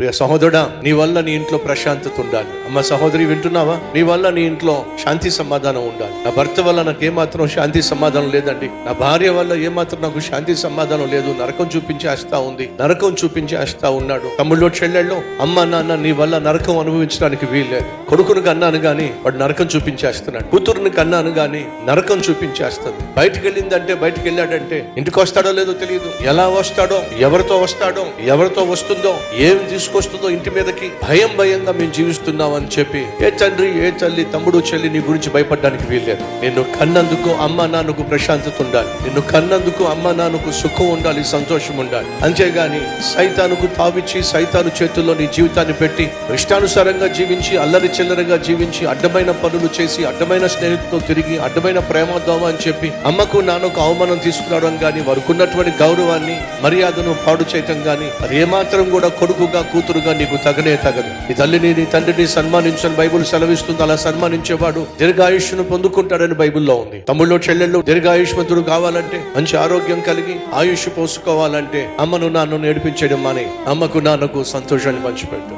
ప్రియ సహోదరుడా నీ వల్ల నీ ఇంట్లో ప్రశాంతత ఉండాలి. అమ్మ సహోదరి వింటున్నావా? నీ వల్ల నీ ఇంట్లో శాంతి సమాధానం ఉండాలి. నా భర్త వల్ల నాకు ఏమాత్రం శాంతి సమాధానం లేదండి. నా భార్య వల్ల ఏమాత్రం నాకు శాంతి సమాధానం లేదు. నరకం చూపించేస్తా ఉంది. నరకం చూపించేస్తా ఉన్నాడు. తమ్ముళ్ళు చెల్లెళ్ళు అమ్మ నాన్న నీ వల్ల నరకం అనుభవించడానికి వీల్లేదు. కొడుకును కన్నాను గాని వాడు నరకం చూపించేస్తున్నాడు. కూతురుని కన్నాను గాని నరకం చూపించేస్తుంది. బయటికి వెళ్ళిందంటే బయటకు వెళ్ళాడంటే ఇంటికి వస్తాడో లేదో తెలియదు ఎలా వస్తాడో ఎవరితో వస్తాడో ఎవరితో వస్తుందో ఏమి తీసుకొస్తుందో ఇంటి మీదకి భయం భయంగా మేము జీవిస్తున్నాం అని చెప్పి ఏ తండ్రి ఏ తల్లి తమ్ముడు చెల్లి నీ గురించి భయపడడానికి వీల్లేదు. నిన్ను కన్నందుకు అమ్మ నాన్నకు ప్రశాంతత ఉండాలి. నిన్ను కన్నందుకు అమ్మ నాన్నకు సుఖం ఉండాలి సంతోషం ఉండాలి. అంతేగాని సైతానుకు తావిచ్చి సైతాను చేతుల్లో నీ జీవితాన్ని పెట్టి ఇష్టానుసారంగా జీవించి అల్లరి చిల్లరగా జీవించి అడ్డమైన పనులు చేసి అడ్డమైన స్నేహితులతో తిరిగి అడ్డమైన ప్రేమోద్దామ అని చెప్పి అమ్మకు నాన్నకు అవమానం తీసుకురావడం కానీ వారికి ఉన్నటువంటి గౌరవాన్ని మర్యాదను పాడు చేయటం కానీ అది ఏమాత్రం కూడా కొడుకుగా కూతురుగా నీకు తగనే తగదు. నీ తల్లిని నీ తండ్రిని సన్మానించని బైబుల్ సెలవిస్తుంది. అలా సన్మానించేవాడు దీర్ఘాయుష్ను పొందుకుంటాడని బైబిల్లో ఉంది. తమ్ముళ్ళు చెల్లెళ్ళు దీర్ఘాయుష్మంతుడు కావాలంటే మంచి ఆరోగ్యం కలిగి ఆయుష్ పోసుకోవాలంటే అమ్మను నాన్నను ఏడిపించడం మానే. అమ్మకు నాన్నకు సంతోషాన్ని పంచిపెట్టు.